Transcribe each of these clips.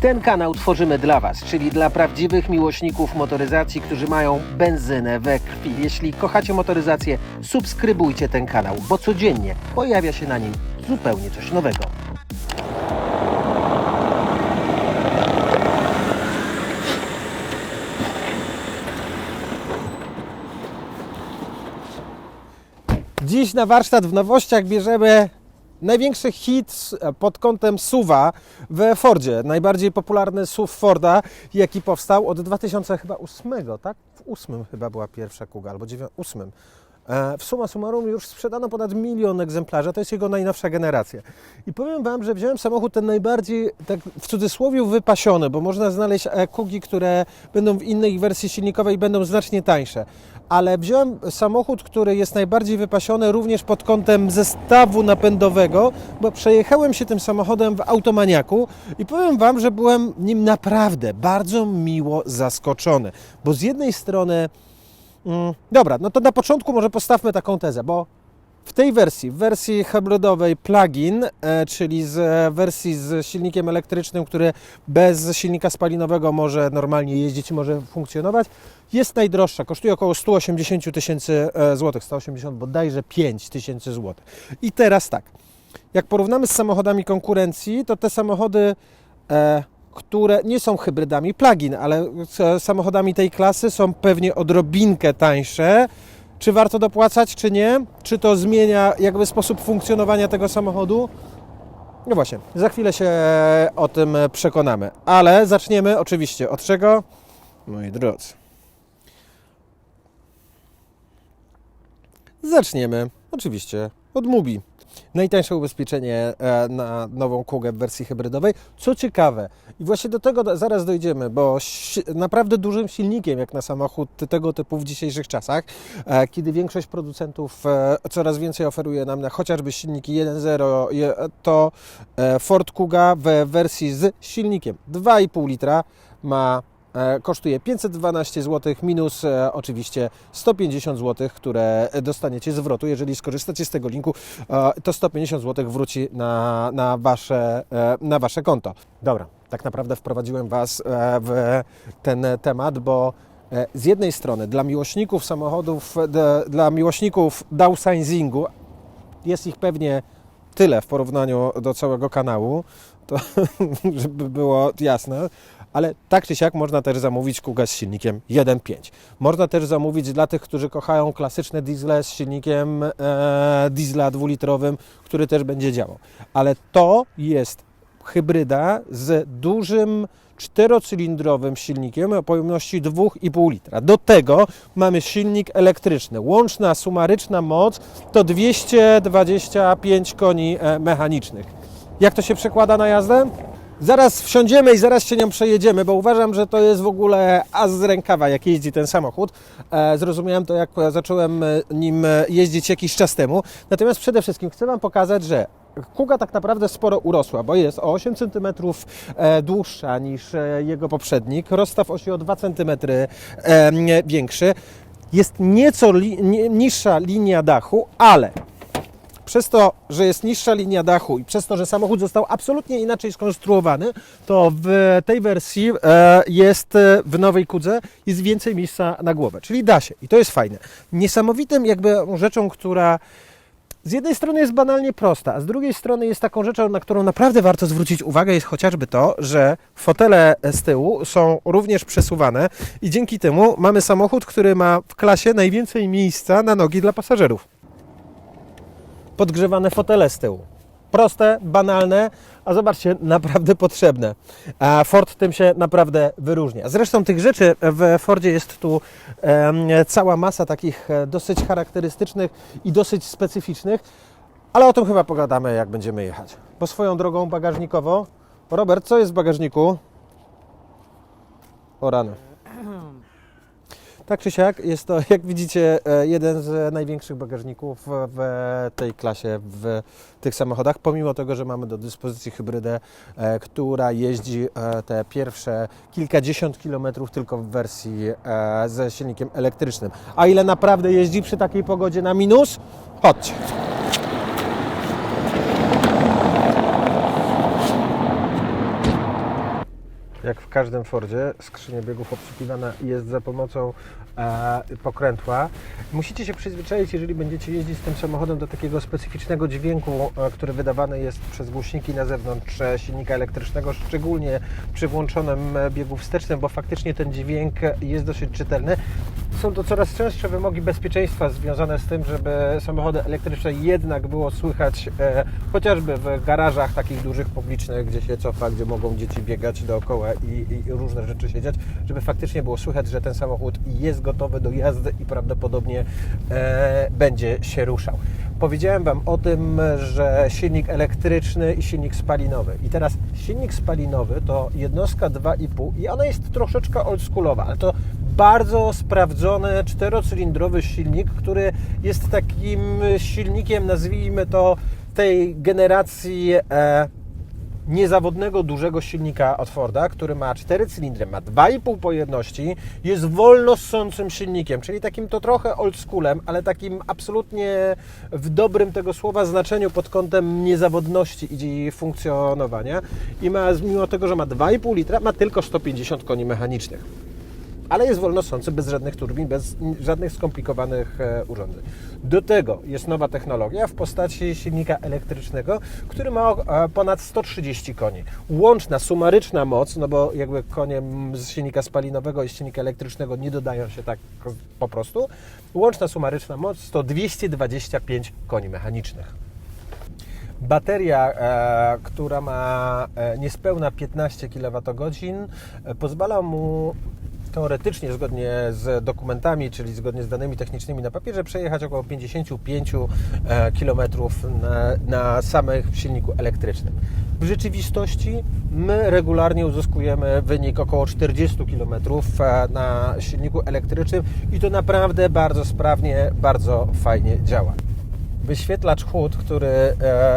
Ten kanał tworzymy dla Was, czyli dla prawdziwych miłośników motoryzacji, którzy mają benzynę we krwi. Jeśli kochacie motoryzację, subskrybujcie ten kanał, bo codziennie pojawia się na nim zupełnie coś nowego. Dziś na warsztat w nowościach bierzemy największy hit pod kątem SUVa w Fordzie. Najbardziej popularny SUV Forda, jaki powstał od 2008, tak? W 8 chyba była pierwsza Kuga, albo 9, 8. E, W summa summarum już sprzedano ponad milion egzemplarzy, to jest jego najnowsza generacja. I powiem Wam, że wziąłem samochód ten najbardziej, tak w cudzysłowie, wypasiony, bo można znaleźć e, Kugi, które będą w innej wersji silnikowej, będą znacznie tańsze. Ale wziąłem samochód, który jest najbardziej wypasiony również pod kątem zestawu napędowego, bo przejechałem się tym samochodem w automaniaku i powiem Wam, że byłem nim naprawdę bardzo miło zaskoczony. Bo z jednej strony Mm, Dobra, no to na początku może postawmy taką tezę, bo w tej wersji, w wersji hybrydowej plug-in, e, czyli z e, wersji z silnikiem elektrycznym, który bez silnika spalinowego może normalnie jeździć i może funkcjonować, jest najdroższa, kosztuje około 180 tysięcy e, złotych, 180 bodajże 5 tysięcy złotych. I teraz tak, jak porównamy z samochodami konkurencji, to te samochody które nie są hybrydami plug-in, ale samochodami tej klasy są pewnie odrobinkę tańsze. Czy warto dopłacać, czy nie? Czy to zmienia jakby sposób funkcjonowania tego samochodu? No właśnie, za chwilę się o tym przekonamy. Ale zaczniemy oczywiście od czego? Moi drodzy. Zaczniemy oczywiście od Mubi. Najtańsze ubezpieczenie e, na nową Kugę w wersji hybrydowej. Co ciekawe, i właśnie do tego zaraz dojdziemy, bo naprawdę dużym silnikiem jak na samochód tego typu w dzisiejszych czasach, e, kiedy większość producentów e, coraz więcej oferuje nam na chociażby silniki 1.0, je- to Ford Kuga w wersji z silnikiem 2,5 litra ma kosztuje 512 zł minus e, oczywiście 150 zł, które dostaniecie zwrotu. Jeżeli skorzystacie z tego linku, e, to 150 zł wróci na, na, wasze, e, na wasze konto. Dobra, tak naprawdę wprowadziłem Was e, w ten temat, bo e, z jednej strony dla miłośników samochodów, dla miłośników downsizingu, jest ich pewnie tyle w porównaniu do całego kanału, to żeby było jasne, ale tak czy siak można też zamówić Kuga z silnikiem 1.5. Można też zamówić dla tych, którzy kochają klasyczne diesle z silnikiem e, diesla dwulitrowym, który też będzie działał. Ale to jest hybryda z dużym czterocylindrowym silnikiem o pojemności 2,5 litra. Do tego mamy silnik elektryczny. Łączna sumaryczna moc to 225 koni e, mechanicznych. Jak to się przekłada na jazdę? Zaraz wsiądziemy i zaraz się nią przejedziemy, bo uważam, że to jest w ogóle az z rękawa, jak jeździ ten samochód. E, Zrozumiałem to, jak zacząłem e, nim e, jeździć jakiś czas temu. Natomiast przede wszystkim chcę Wam pokazać, że Kuga tak naprawdę sporo urosła, bo jest o 8 cm dłuższa niż jego poprzednik, rozstaw osi o 2 cm większy. Jest nieco li, niższa linia dachu, ale przez to, że jest niższa linia dachu i przez to, że samochód został absolutnie inaczej skonstruowany, to w tej wersji e, jest e, w nowej kudze jest więcej miejsca na głowę, czyli da się i to jest fajne. Niesamowitym jakby rzeczą, która z jednej strony jest banalnie prosta, a z drugiej strony jest taką rzeczą, na którą naprawdę warto zwrócić uwagę, jest chociażby to, że fotele z tyłu są również przesuwane i dzięki temu mamy samochód, który ma w klasie najwięcej miejsca na nogi dla pasażerów podgrzewane fotele z tyłu. Proste, banalne, a zobaczcie, naprawdę potrzebne. A Ford tym się naprawdę wyróżnia. Zresztą tych rzeczy w Fordzie jest tu em, cała masa takich e, dosyć charakterystycznych i dosyć specyficznych, ale o tym chyba pogadamy, jak będziemy jechać. Bo swoją drogą bagażnikowo. Robert, co jest w bagażniku? O rany. Tak czy siak, jest to, jak widzicie, e, jeden z największych bagażników w tej klasie, w tych samochodach, pomimo tego, że mamy do dyspozycji hybrydę, e, która jeździ e, te pierwsze kilkadziesiąt kilometrów tylko w wersji ze silnikiem elektrycznym. A ile naprawdę jeździ przy takiej pogodzie na minus? Chodźcie. Jak w każdym Fordzie, skrzynia biegów obsługiwana jest za pomocą e, pokrętła. Musicie się przyzwyczaić, jeżeli będziecie jeździć z tym samochodem, do takiego specyficznego dźwięku, e, który wydawany jest przez głośniki na zewnątrz e, silnika elektrycznego, szczególnie przy włączonym e, biegu wstecznym, bo faktycznie ten dźwięk jest dosyć czytelny. Są to coraz częstsze wymogi bezpieczeństwa związane z tym, żeby samochody elektryczne jednak było słychać e, chociażby w garażach takich dużych, publicznych, gdzie się cofa, gdzie mogą dzieci biegać dookoła i, i różne rzeczy się dziać, żeby faktycznie było słychać, że ten samochód jest gotowy do jazdy i prawdopodobnie e, będzie się ruszał. Powiedziałem Wam o tym, że silnik elektryczny i silnik spalinowy. I teraz silnik spalinowy to jednostka 2,5 i ona jest troszeczkę oldschoolowa, ale to bardzo sprawdzony czterocylindrowy silnik, który jest takim silnikiem, nazwijmy to, tej generacji e, niezawodnego dużego silnika od Forda, który ma 4 cylindry, ma 2,5 pojemności, jest wolno ssącym silnikiem, czyli takim to trochę oldschoolem, ale takim absolutnie w dobrym tego słowa znaczeniu pod kątem niezawodności i funkcjonowania. I ma, mimo tego, że ma 2,5 litra, ma tylko 150 koni mechanicznych ale jest wolnosący, bez żadnych turbin, bez żadnych skomplikowanych e, urządzeń. Do tego jest nowa technologia w postaci silnika elektrycznego, który ma e, ponad 130 koni. Łączna, sumaryczna moc, no bo jakby konie z silnika spalinowego i z silnika elektrycznego nie dodają się tak po prostu. Łączna, sumaryczna moc to 225 koni mechanicznych. Bateria, e, która ma niespełna 15 kWh, pozwala mu teoretycznie, zgodnie z dokumentami, czyli zgodnie z danymi technicznymi na papierze, przejechać około 55 km na, na samym silniku elektrycznym. W rzeczywistości my regularnie uzyskujemy wynik około 40 km na silniku elektrycznym i to naprawdę bardzo sprawnie, bardzo fajnie działa wyświetlacz HUD, który e,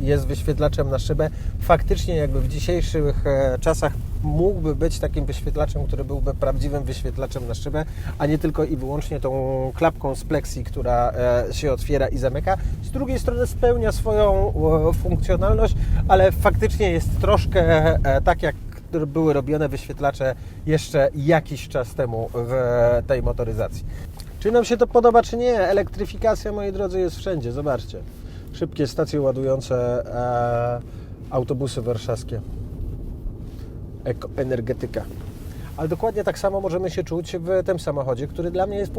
jest wyświetlaczem na szybę, faktycznie jakby w dzisiejszych e, czasach mógłby być takim wyświetlaczem, który byłby prawdziwym wyświetlaczem na szybę, a nie tylko i wyłącznie tą klapką z plexi, która e, się otwiera i zamyka. Z drugiej strony spełnia swoją funkcjonalność, ale faktycznie jest troszkę tak jak były robione wyświetlacze jeszcze jakiś czas temu w tej motoryzacji. Czy nam się to podoba, czy nie? Elektryfikacja, moi drodzy, jest wszędzie. Zobaczcie. Szybkie stacje ładujące e, autobusy warszawskie. Ekoenergetyka. Ale dokładnie tak samo możemy się czuć w tym samochodzie, który dla mnie jest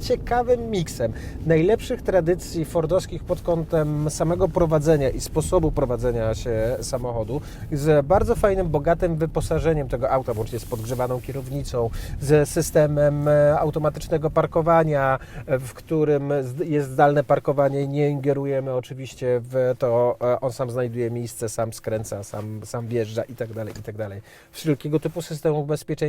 ciekawym miksem najlepszych tradycji fordowskich pod kątem samego prowadzenia i sposobu prowadzenia się samochodu, z bardzo fajnym, bogatym wyposażeniem tego auta, łącznie z podgrzewaną kierownicą, z systemem e, automatycznego parkowania, w którym jest zdalne parkowanie nie ingerujemy oczywiście w to, e, on sam znajduje miejsce, sam skręca, sam, sam wjeżdża i tak tak. Wszelkiego typu systemów bezpieczeństwa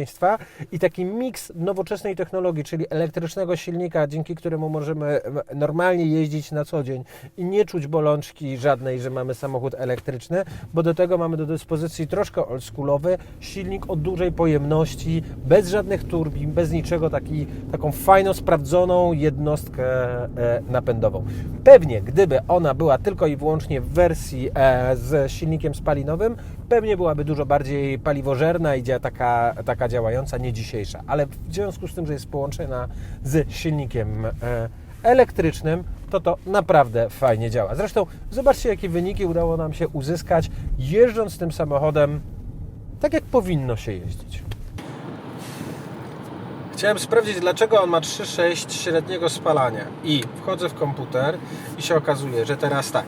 i taki miks nowoczesnej technologii, czyli elektrycznego silnika, dzięki któremu możemy normalnie jeździć na co dzień i nie czuć bolączki żadnej, że mamy samochód elektryczny, bo do tego mamy do dyspozycji troszkę oldschoolowy silnik o dużej pojemności, bez żadnych turbin, bez niczego, taki, taką fajną, sprawdzoną jednostkę e, napędową. Pewnie, gdyby ona była tylko i wyłącznie w wersji e, z silnikiem spalinowym, pewnie byłaby dużo bardziej paliwożerna i taka, taka działająca, nie dzisiejsza. Ale w związku z tym, że jest połączona z silnikiem e, elektrycznym, to to naprawdę fajnie działa. Zresztą zobaczcie, jakie wyniki udało nam się uzyskać jeżdżąc tym samochodem tak, jak powinno się jeździć. Chciałem sprawdzić, dlaczego on ma 3,6 średniego spalania. I wchodzę w komputer i się okazuje, że teraz tak.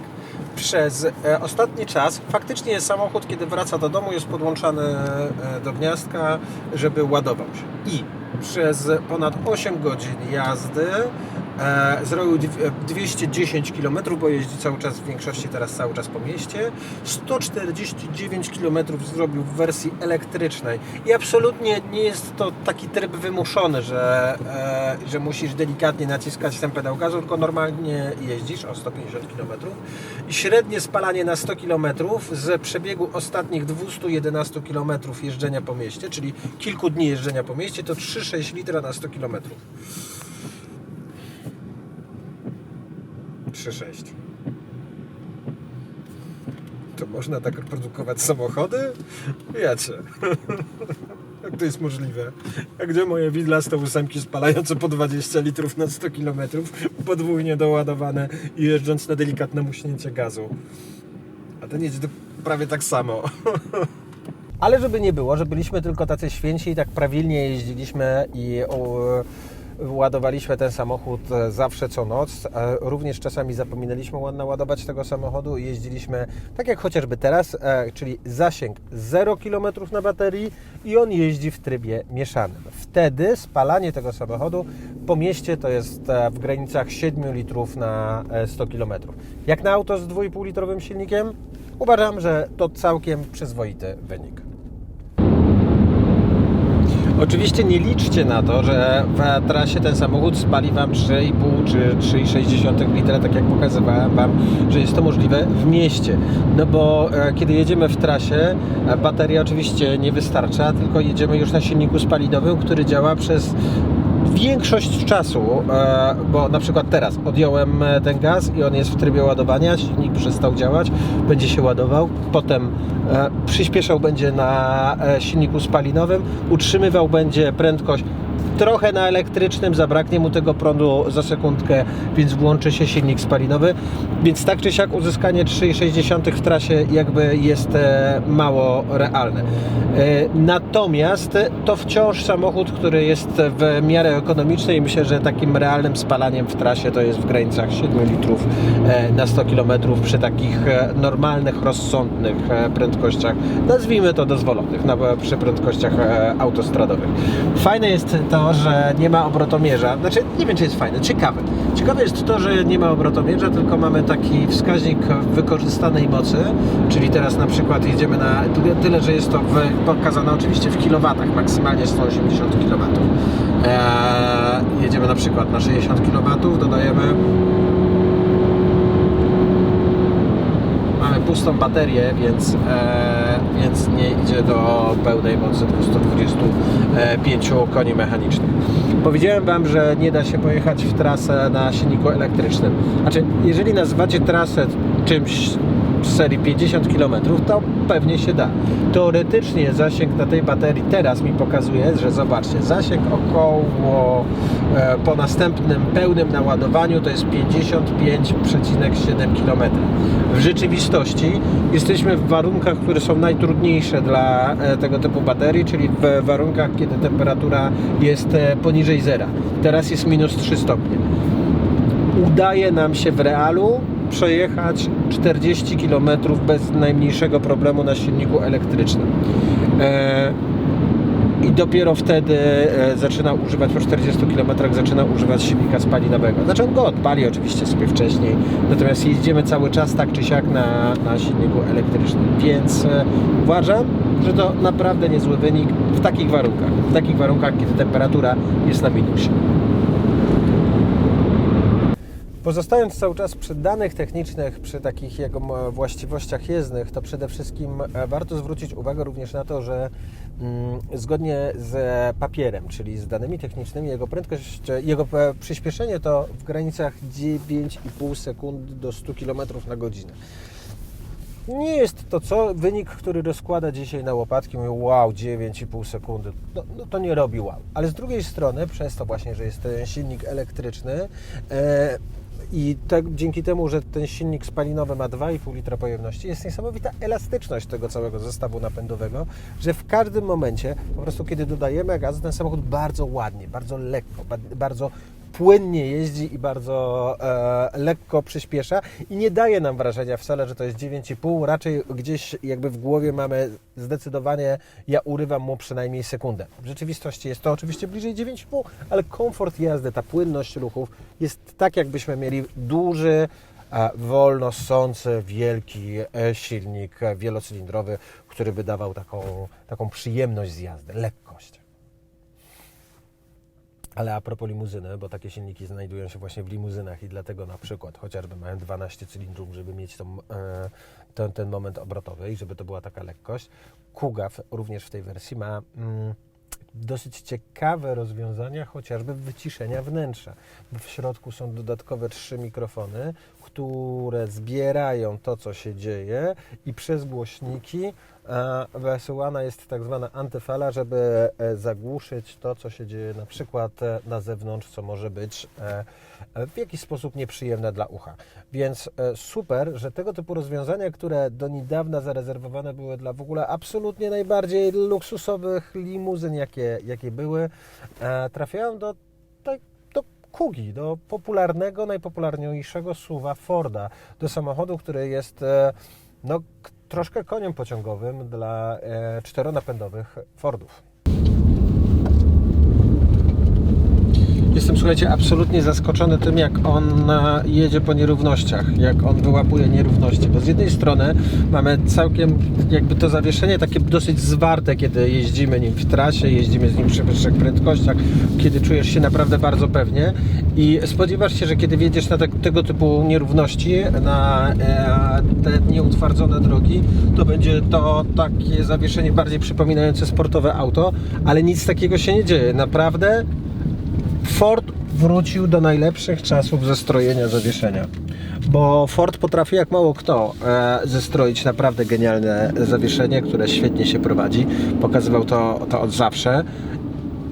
Przez e, ostatni czas faktycznie samochód, kiedy wraca do domu, jest podłączany e, do gniazdka, żeby ładował się. I przez ponad 8 godzin jazdy zrobił 210 km, bo jeździ cały czas w większości teraz cały czas po mieście. 149 km zrobił w wersji elektrycznej i absolutnie nie jest to taki tryb wymuszony, że, e, że musisz delikatnie naciskać ten pedał gazu, tylko normalnie jeździsz o 150 km i średnie spalanie na 100 km z przebiegu ostatnich 211 km jeżdżenia po mieście, czyli kilku dni jeżdżenia po mieście, to 3,6 litra na 100 km. 3,6. To można tak produkować samochody? Wiecie. Jak to jest możliwe? A gdzie moje widlaste ósemki spalające po 20 litrów na 100 km, podwójnie doładowane i jeżdżąc na delikatne muśnięcie gazu? A ten jedzie prawie tak samo. Ale żeby nie było, że byliśmy tylko tacy święci i tak prawilnie jeździliśmy i o, ładowaliśmy ten samochód e, zawsze co noc. E, Również czasami zapominaliśmy ła- naładować tego samochodu i jeździliśmy tak jak chociażby teraz, e, czyli zasięg 0 km na baterii i on jeździ w trybie mieszanym. Wtedy spalanie tego samochodu po mieście to jest w granicach 7 litrów na e, 100 km. Jak na auto z 2,5 litrowym silnikiem? Uważam, że to całkiem przyzwoity wynik. Oczywiście nie liczcie na to, że w trasie ten samochód spali Wam 3,5 czy 3,6 litra, tak jak pokazywałem Wam, że jest to możliwe w mieście. No bo e, kiedy jedziemy w trasie, e, bateria oczywiście nie wystarcza, tylko jedziemy już na silniku spalinowym, który działa przez większość czasu, e, bo na przykład teraz odjąłem e, ten gaz i on jest w trybie ładowania, silnik przestał działać, będzie się ładował, potem e, przyspieszał będzie na silniku spalinowym, utrzymywał będzie prędkość trochę na elektrycznym, zabraknie mu tego prądu za sekundkę, więc włączy się silnik spalinowy, więc tak czy siak uzyskanie 3,6 w trasie jakby jest e, mało realne. E, Natomiast to wciąż samochód, który jest w miarę ekonomiczny i myślę, że takim realnym spalaniem w trasie to jest w granicach 7 litrów e, na 100 km przy takich normalnych, rozsądnych prędkościach, nazwijmy to dozwolonych, na, przy prędkościach autostradowych. Fajne jest to, że nie ma obrotomierza, znaczy nie wiem czy jest fajne, ciekawe. Ciekawe jest to, że nie ma obrotomierza, tylko mamy taki wskaźnik wykorzystanej mocy, czyli teraz na przykład jedziemy na tyle, że jest to pokazane oczywiście w kilowatach, maksymalnie 180 kW. Eee, jedziemy na przykład na 60 kW, dodajemy mamy pustą baterię, więc, e, więc nie idzie do pełnej mocy 225 koni mechanicznych. Powiedziałem Wam, że nie da się pojechać w trasę na silniku elektrycznym. Znaczy, jeżeli nazwacie trasę czymś serii 50 km, to pewnie się da. Teoretycznie zasięg na tej baterii teraz mi pokazuje, że zobaczcie, zasięg około e, po następnym pełnym naładowaniu to jest 55,7 km. W rzeczywistości jesteśmy w warunkach, które są najtrudniejsze dla e, tego typu baterii, czyli w warunkach, kiedy temperatura jest e, poniżej zera. Teraz jest minus 3 stopnie udaje nam się w realu przejechać 40 km bez najmniejszego problemu na silniku elektrycznym. E, I dopiero wtedy e, zaczyna używać, po 40 km zaczyna używać silnika spalinowego. Znaczy on go odpali oczywiście sobie wcześniej, natomiast jeździmy cały czas tak czy siak na, na silniku elektrycznym, więc e, uważam, że to naprawdę niezły wynik w takich warunkach, w takich warunkach, kiedy temperatura jest na minusie. Pozostając cały czas przy danych technicznych, przy takich jego właściwościach jezdnych, to przede wszystkim e, warto zwrócić uwagę również na to, że mm, zgodnie z papierem, czyli z danymi technicznymi, jego prędkość, jego e, przyspieszenie to w granicach 9,5 sekundy do 100 km na godzinę. Nie jest to co wynik, który rozkłada dzisiaj na łopatki, mówi wow, 9,5 sekundy. No, no to nie robi wow. Ale z drugiej strony, przez to właśnie, że jest ten silnik elektryczny e, i tak, dzięki temu, że ten silnik spalinowy ma 2,5 litra pojemności, jest niesamowita elastyczność tego całego zestawu napędowego, że w każdym momencie, po prostu kiedy dodajemy gaz, ten samochód bardzo ładnie, bardzo lekko, ba- bardzo płynnie jeździ i bardzo e, lekko przyspiesza i nie daje nam wrażenia wcale, że to jest 9,5, raczej gdzieś jakby w głowie mamy zdecydowanie, ja urywam mu przynajmniej sekundę. W rzeczywistości jest to oczywiście bliżej 9,5, ale komfort jazdy, ta płynność ruchów jest tak, jakbyśmy mieli duży, wolno ssący, wielki e, silnik wielocylindrowy, który by dawał taką, taką przyjemność z jazdy, lekkość. Ale a propos limuzyny, bo takie silniki znajdują się właśnie w limuzynach i dlatego na przykład chociażby mają 12 cylindrów, żeby mieć tą, e, ten, ten moment obrotowy i żeby to była taka lekkość. Kuga w, również w tej wersji ma mm, dosyć ciekawe rozwiązania, chociażby wyciszenia wnętrza. W środku są dodatkowe trzy mikrofony, które zbierają to, co się dzieje i przez głośniki wysyłana jest tak zwana antyfala, żeby e, zagłuszyć to, co się dzieje na przykład e, na zewnątrz, co może być e, e, w jakiś sposób nieprzyjemne dla ucha. Więc e, super, że tego typu rozwiązania, które do niedawna zarezerwowane były dla w ogóle absolutnie najbardziej luksusowych limuzyn, jakie, jakie były, e, trafiają do, Kugi, do popularnego, najpopularniejszego suwa Forda, do samochodu, który jest e, no, troszkę koniem pociągowym dla e, czteronapędowych Fordów. Jestem, słuchajcie, absolutnie zaskoczony tym, jak on e, jedzie po nierównościach, jak on wyłapuje nierówności, bo z jednej strony mamy całkiem jakby to zawieszenie takie dosyć zwarte, kiedy jeździmy nim w trasie, jeździmy z nim przy wyższych prędkościach, kiedy czujesz się naprawdę bardzo pewnie i spodziewasz się, że kiedy wjedziesz na te, tego typu nierówności, na e, te nieutwardzone drogi, to będzie to takie zawieszenie bardziej przypominające sportowe auto, ale nic takiego się nie dzieje. Naprawdę Ford wrócił do najlepszych czasów zestrojenia zawieszenia. Bo Ford potrafi jak mało kto e, zestroić naprawdę genialne zawieszenie, które świetnie się prowadzi. Pokazywał to, to od zawsze.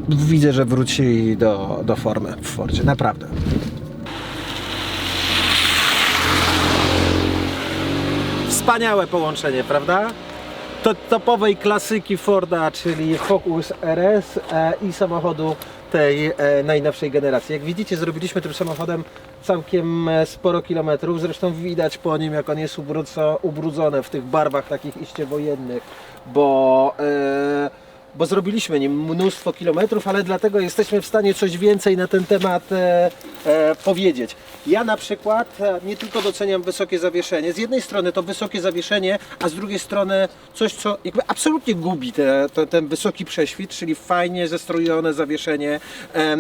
Widzę, że wrócili do, do formy w Fordzie. Naprawdę. Wspaniałe połączenie, prawda? To topowej klasyki Forda, czyli Focus RS e, i samochodu tej e, najnowszej generacji. Jak widzicie, zrobiliśmy tym samochodem całkiem e, sporo kilometrów. Zresztą widać po nim, jak on jest ubrudzo, ubrudzony w tych barwach takich iście wojennych, bo, e, bo zrobiliśmy nim mnóstwo kilometrów, ale dlatego jesteśmy w stanie coś więcej na ten temat e, e, powiedzieć. Ja na przykład e, nie tylko doceniam wysokie zawieszenie. Z jednej strony to wysokie zawieszenie, a z drugiej strony coś, co jakby absolutnie gubi te, te, ten wysoki prześwit, czyli fajnie zestrojone zawieszenie, e,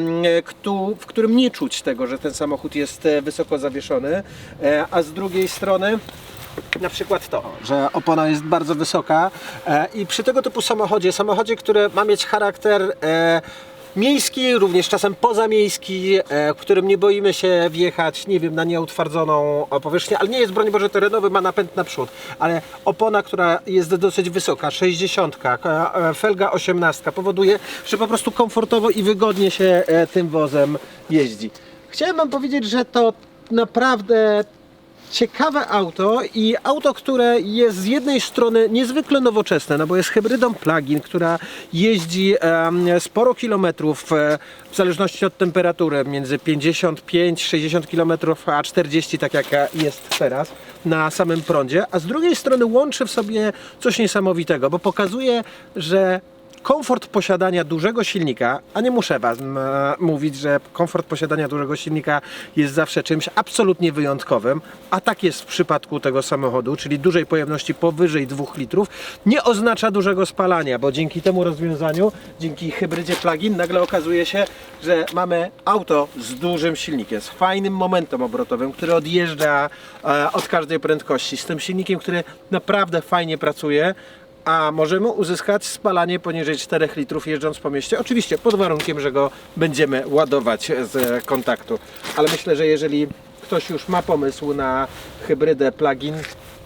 w którym nie czuć tego, że ten samochód jest e, wysoko zawieszony, e, a z drugiej strony na przykład to, że opona jest bardzo wysoka e, i przy tego typu samochodzie, samochodzie, który ma mieć charakter e, miejski, również czasem pozamiejski, e, którym nie boimy się wjechać, nie wiem, na nieutwardzoną powierzchnię, ale nie jest broń Boże terenowy, ma napęd naprzód, ale opona, która jest dosyć wysoka, 60, e, e, felga 18 powoduje, że po prostu komfortowo i wygodnie się e, tym wozem jeździ. Chciałem Wam powiedzieć, że to naprawdę ciekawe auto i auto, które jest z jednej strony niezwykle nowoczesne, no bo jest hybrydą plug-in, która jeździ sporo kilometrów e, w zależności od temperatury, między 55-60 km a 40, tak jak jest teraz na samym prądzie, a z drugiej strony łączy w sobie coś niesamowitego, bo pokazuje, że komfort posiadania dużego silnika, a nie muszę Wam e, mówić, że komfort posiadania dużego silnika jest zawsze czymś absolutnie wyjątkowym, a tak jest w przypadku tego samochodu, czyli dużej pojemności powyżej 2 litrów, nie oznacza dużego spalania, bo dzięki temu rozwiązaniu, dzięki hybrydzie plug-in, nagle okazuje się, że mamy auto z dużym silnikiem, z fajnym momentem obrotowym, który odjeżdża e, od każdej prędkości, z tym silnikiem, który naprawdę fajnie pracuje, a możemy uzyskać spalanie poniżej 4 litrów jeżdżąc po mieście. Oczywiście pod warunkiem, że go będziemy ładować z kontaktu. Ale myślę, że jeżeli ktoś już ma pomysł na hybrydę plug-in,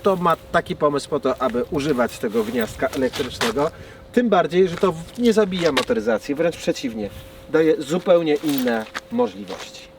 to ma taki pomysł po to, aby używać tego gniazdka elektrycznego. Tym bardziej, że to nie zabija motoryzacji, wręcz przeciwnie, daje zupełnie inne możliwości.